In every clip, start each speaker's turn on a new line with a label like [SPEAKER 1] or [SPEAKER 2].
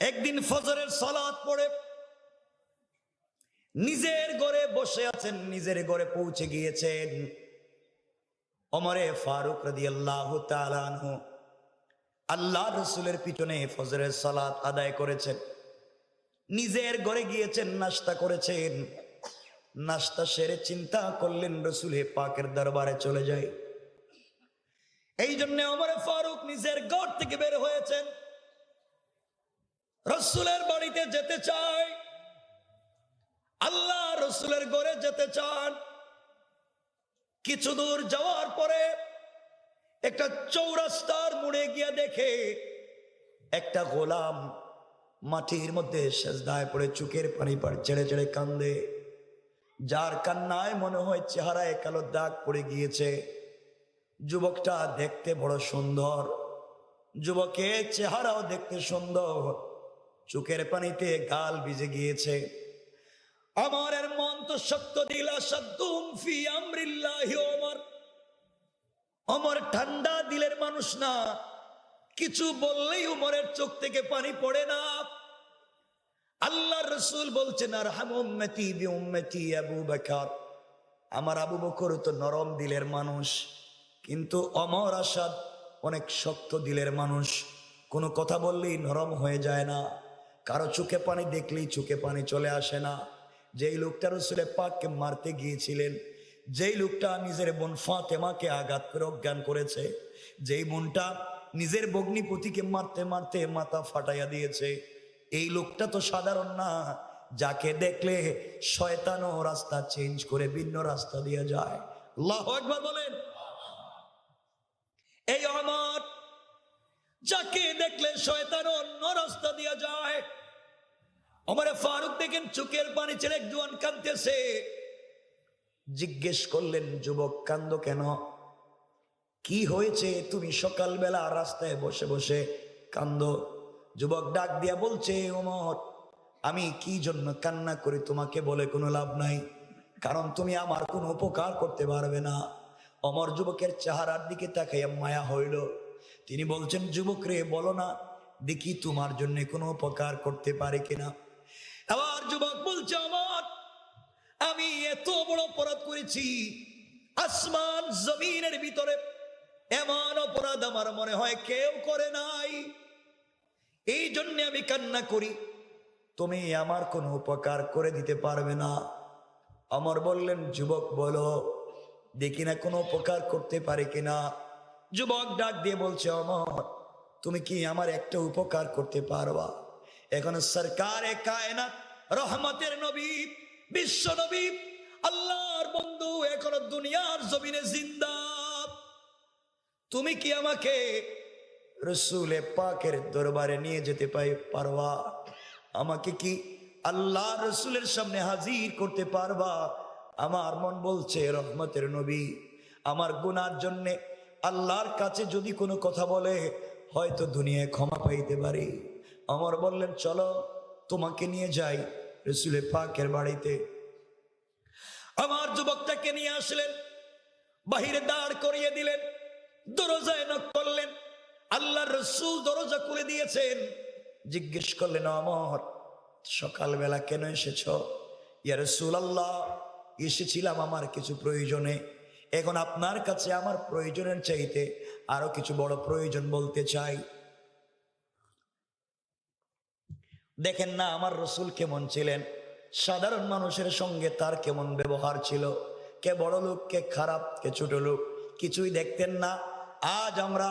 [SPEAKER 1] একদিন ফজরের সালাত পড়ে, নিজের ঘরে বসে আছেন, নিজের ঘরে পৌঁছে গিয়েছেন। ওমরে ফারুক রাদিয়াল্লাহু তাআলা আল্লাহ রসুলের পিছনে ফজরের সালাত আদায় করেছেন। নিজের ঘরে গিয়েছেন নাস্তা করেছেন। নাস্তা সেরে চিন্তা করলেন, রসুলে পাকের দরবারে চলে যায় এই জন্য আমার ফারুক নিজের ঘর থেকে বের হয়েছেন। রসুলের বাড়িতে যেতে চায়। আল্লাহ রসুলের ঘরে যেতে চান। কিছু দূর যাওয়ার পরে একটা চৌরাস্তার মুড়ে গিয়ে দেখে একটা গোলাম মাটির মধ্যে সেজদায় পড়ে চুকের পানি পাড় ছেড়ে ছেড়ে কান্দে। যার কান্নায় মনে হয় চেহারায় কালো দাগ পড়ে গিয়েছে। যুবকটা দেখতে বড় সুন্দর। যুবকের চেহারাও দেখতে সুন্দর। চোখের পানিতে গাল ভিজে গিয়েছে। আমার মন তো শক্ত দিলা ফি অমর ঠান্ডা দিলের মানুষ না। কিছু বললেই উমরের চোখ থেকে পানি পড়ে না। আল্লাহ রসুল বলছেন আর হাম আবু বকর। আমার আবু বকর তো নরম দিলের মানুষ। কিন্তু অমর আসাদ অনেক শক্ত দিলের মানুষ। কোনো কথা বললেই নরম হয়ে যায় না। কারও চোখে পানি দেখলেই চোখে পানি চলে আসে না। যেই লোকটা রসুলে পাককে মারতে গিয়েছিলেন, যেই লোকটা নিজের বোন ফাতেমাকে আঘাত করে অজ্ঞান করেছে, যেই বোনটা নিজের বগ্নিপতিকে মারতে মারতে মাথা ফাটাইয়া দিয়েছে, এই লোকটা তো সাধারণ না। যাকে দেখলে শয়তানও রাস্তা চেঞ্জ করে ভিন্ন রাস্তা দিয়ে যায়। আল্লাহ একবার বলেন। আমার যাকে দেখলে শয়তান অন্য রাস্তা দিয়ে যায়। আমার ফারুক দেখেন চোখের পানি ছেড়ে জোয়ান কাঁদতেছে। জিজ্ঞেস করলেন, যুবক কান্দ কেন? কি হয়েছে? তুমি সকালবেলা রাস্তায় বসে বসে কান্দ যুবক ডাক দিয়া বলছে, ওমর, আমি কি জন্য কান্না করি তোমাকে বলে কোনো লাভ নাই? কারণ তুমি আমার কোনো উপকার করতে পারবে না। অমর যুবকের চেহারার দিকে তাকাইয়া মায়া হইল। তিনি বলছেন, যুবক রে, বলো না, দেখি তোমার জন্য কোনো উপকার করতে পারে কিনা? আবার যুবক বলছে আমার আমি এত বড় অপরাধ করেছি। আসমান জমিনের ভিতরে এমন অপরাধ আমার মনে হয় কেউ করে নাই। এই জন্য আমি কান্না করি। তুমি আমার কোনো উপকার করে দিতে পারবে না। আমার বললেন, যুবক, বলো দেখি না কোনো উপকার করতে পারে কিনা। যুবক ডাক দিয়ে বলছে, অমর, তুমি কি আমার একটা উপকার করতে পারবা? এখন সরকারে কায়নাত, রহমতের নবী, বিশ্ব নবী, আল্লাহর বন্ধু এখনও দুনিয়ার জমিনে জিন্দা। তুমি কি আমাকে রসুলে পাকের দরবারে নিয়ে যেতে পাই, পারবা? আমাকে কি আল্লাহ রসুলের সামনে হাজির করতে পারবা? আমার মন বলছে, রহমতের নবী, আমার গুনার জন্যে আল্লাহর কাছে যদি কোনো কথা বলে, হয়তো দুনিয়ায় ক্ষমা পাইতে পারি। আমার বললেন, চলো, তোমাকে নিয়ে যাই রসুলে পাকের বাড়িতে। আমার যুবকটাকে নিয়ে আসলেন, বাহিরে দাঁড় করিয়ে দিলেন, দরজায় নক করলেন। আল্লাহ রসুল দরজা খুলে দিয়েছেন। জিজ্ঞেস করলেন, অমর, সকালবেলা কেন এসেছ? ইয়া রসুল আল্লাহ এসেছিলাম আমার কিছু প্রয়োজনে। এখন আপনার কাছে আমার প্রয়োজনের চাইতে আরও কিছু বড় প্রয়োজন বলতে চাই। দেখেন না, আমার রসুল কেমন ছিলেন? সাধারণ মানুষের সঙ্গে তার কেমন ব্যবহার ছিল? কে বড় লোক, কে খারাপ, কে ছোট লোক, কিছুই দেখতেন না। আজ আমরা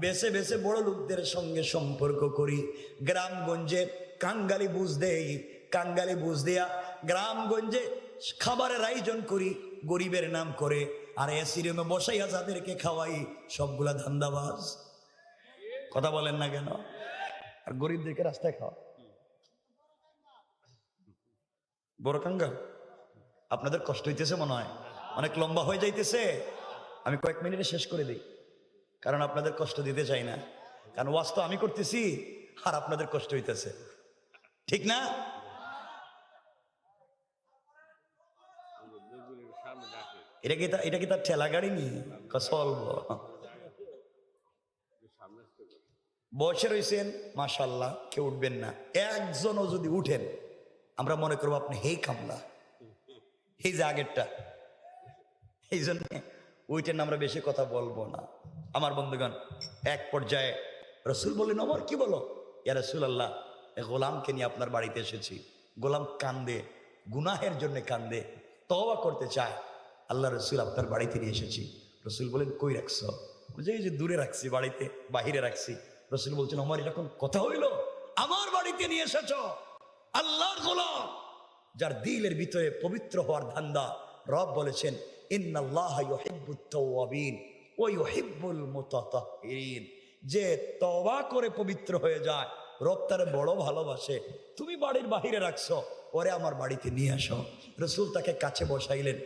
[SPEAKER 1] বেছে বেছে বড় লোকদের সঙ্গে সম্পর্ক করি। গ্রামগঞ্জে কাঙ্গালি বুঝ দেই, কাঙ্গালি বুঝ দেয়া। গ্রামগঞ্জে খাবারের আয়োজন করি, গরিবের নাম করে, আর এসি রুমে বসাইয়া যাদেরকে খাওয়াই, সবগুলা ধান্দাবাজ। কথা বলেন না কেন? আর গরিবদেরকে রাস্তায় খাওয়া। বড় আপনাদের কষ্ট হইতেছে মনে হয়? অনেক লম্বা হয়ে যাইতেছে? আমি কয়েক মিনিটে শেষ করে দিই, কারণ আপনাদের কষ্ট দিতে চাই না। কারণ ওয়াজ তো আমি করতেছি, আর আপনাদের কষ্ট হইতেছে। ঠিক না? এটা কি এটা কি তার ঠেলা গাড়ি নি? বসে রয়েছেন মাশাল্লাহ, কেউ উঠবেন না। একজনও যদি উঠেন, আমরা মনে করব আপনি হেই কামলা। এই যে আগেরটা। এই জন্য ওইটার আমরা বেশি কথা বলব না। আমার বন্ধুগণ, এক পর্যায়ে রসুল বললেন আমার কি বলো? ইয়া রসুল আল্লাহ গোলামকে নিয়ে আপনার বাড়িতে এসেছি। গোলাম কান্দে, গুনাহের জন্য কান্দে, তওবা করতে চায়। আল্লাহ রসুল আপনার বাড়িতে নিয়ে এসেছি। রসুল বলেন, কই রাখছো? এই যে দূরে রাখছি বাড়িতে, বাহিরে রাখছি। রসুল বলছেন আমার এরকম কথা হইল? আমার বাড়িতে নিয়ে এসেছ? আল্লাহর গোলাম! যার দিলের ভিতরে পবিত্র হওয়ার ধান্দা রব বলেছেন যে তবা করে পবিত্র হয়ে যায়, রব তারে বড় ভালোবাসে, তুমি বাড়ির বাহিরে রাখছো ওরে আমার বাড়িতে নিয়ে আসো। রসুল তাকে কাছে বসাইলেন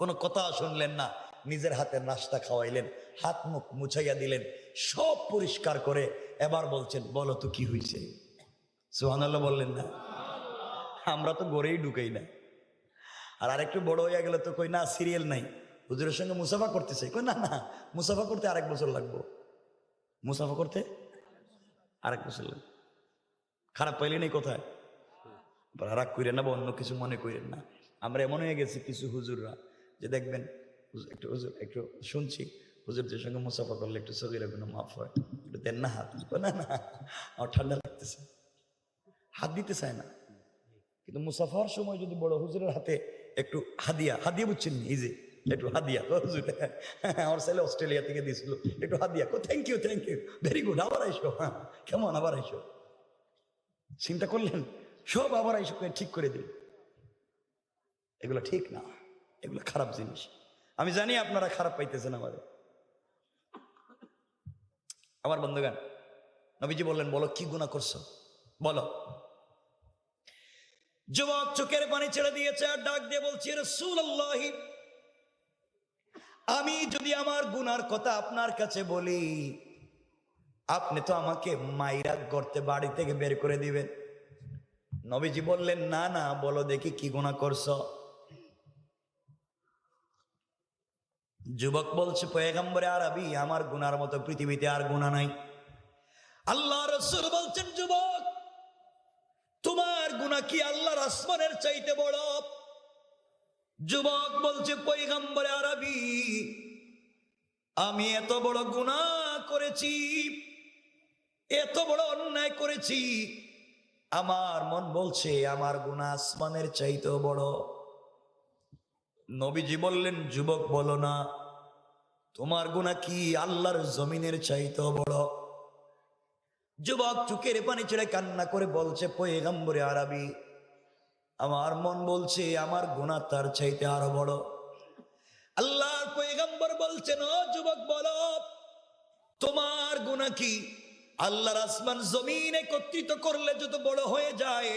[SPEAKER 1] কোনো কথা শুনলেন না, নিজের হাতে নাস্তা খাওয়াইলেন, হাত মুখ মুছাইয়া দিলেন, সব পরিষ্কার করে এবার বলছেন, বলো তো কি হয়েছে সুহানাল্লাহ বললেন না। আমরা তো গড়েই ঢুকাই না আর আরেকটু বড় হয়ে গেলে তো কই, না, সিরিয়াল নাই। হুজুরের সঙ্গে মুসাফা করতেছে। কই, না না, মুসাফা করতে আরেক বছর লাগবো। মুসাফা করতে আরেক বছর লাগবে। খারাপ পাইলেন এই কোথায়? রাগ করেন না বা অন্য কিছু মনে করেন না। আমরা এমন হয়ে গেছি কিছু হুজুররা যে দেখবেন একটু হুজুর, একটু শুনছি হুজুরদের সঙ্গে মুসাফা করলে একটু সগিরা কোনো মাফ হয়, একটু দেন না হাত। না না, আমার ঠান্ডা লাগতেছে। হাত দিতে চায় না। কিন্তু মুসাফার সময় যদি বড় হুজুরের হাতে একটু হাদিয়া হাদিয়া বুঝছেন যে, একটু হাদিয়া। হুজুর, আমার ছেলে অস্ট্রেলিয়া থেকে দিয়েছিল। একটু হাদিয়া। কো thank you thank you very good আবার আইসো হ্যাঁ। কেমন, আবার আইসো? চিন্তা করলেন? সব আবার আইসো ঠিক করে দিল। এগুলো ঠিক না। এগুলো খারাপ জিনিস। আমি জানি আপনারা খারাপ পাইতেছেন আমাদের আমার বন্ধুগান নবীজি বললেন, বলো, কি গুণা করছ? বলো। যুবক চোখের পানি ছেড়ে দিয়েছে আর ডাক দিয়ে বলছি আমি যদি আমার গুনার কথা আপনার কাছে বলি, আপনি তো আমাকে মাইরা করতে বাড়ি থেকে বের করে দিবেন। নবীজি বললেন, না না, বলো দেখি কি গুণা করছ? যুবক বলছে, পয়গম্বরে আরবি, আমার গুনার মতো পৃথিবীতে আর গুণা নাই। আল্লাহ রসুল বলছেন, যুবক, তোমার গুণা কি আল্লাহর আসমানের চাইতে বড়? যুবক বলছে পৈগম্বরে আরবি, আমি এত বড় গুণা করেছি, এত বড় অন্যায় করেছি। আমার মন বলছে, আমার গুণা আসমানের চাইতেও বড়। নবীজি বললেন, যুবক বলো না তোমার গুণা কি আল্লাহর জমিনের চাইতেও বড়? যুবক চুকের পানি ছেড়ে কান্না করে বলছে, পয়গম্বরে আরবি, আমার মন বলছে আমার গুণা তার চাইতে আরও বড়। আল্লাহর পয়গম্বর বলছেন, ও যুবক, বলো, তোমার গুণা কি? আল্লাহর আসমান জমিন একত্রিত করলে যত বড় হয়ে যায়,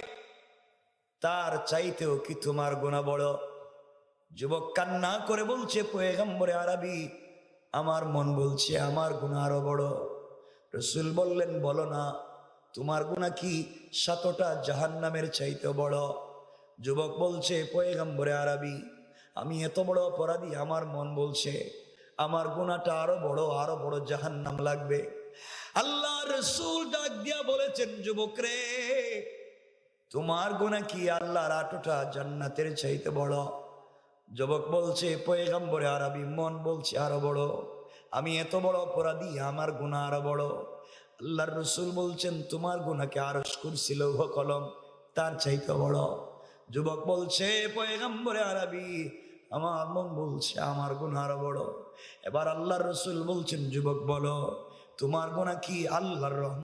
[SPEAKER 1] তার চাইতেও কি তোমার গুণা বড়? যুবক কান্না করে বলছে, পয়গম্বরে আরবি আমার মন বলছে, আমার গুণা আরও বড়। রসুল বললেন, বলো না, তোমার গুণা কি? সাতটা জাহান নামের চাইতে বড়। যুবক বলছে, পয়গম্বরে আরবি, আমি এত বড় অপরাধী, আমার মন বলছে, আমার গুণাটা আরও বড় আরও বড় জাহান নাম লাগবে। আল্লাহ রসুল ডাক দিয়া বলেছেন, যুবক রে, তোমার গুণা কি? আল্লাহর আটোটা জান্নাতের চাইতে বড়। যুবক বলছে, পয়গম্বরে আরবি মন বলছে আরও বড়। আমি এত বড় অপরাধী, আমার গুণা আরও বড়। আল্লাহর রসুল বলছেন, তোমার গুণাকে আরস করছিল কলম, তার চাইতে বড়। যুবক বলছে, পয়গম্বরে আরবি আমার মন বলছে আমার গুণা আরও বড়। এবার আল্লাহর রসুল বলছেন, যুবক বলো, তোমার গুণা কি আল্লাহর রহমান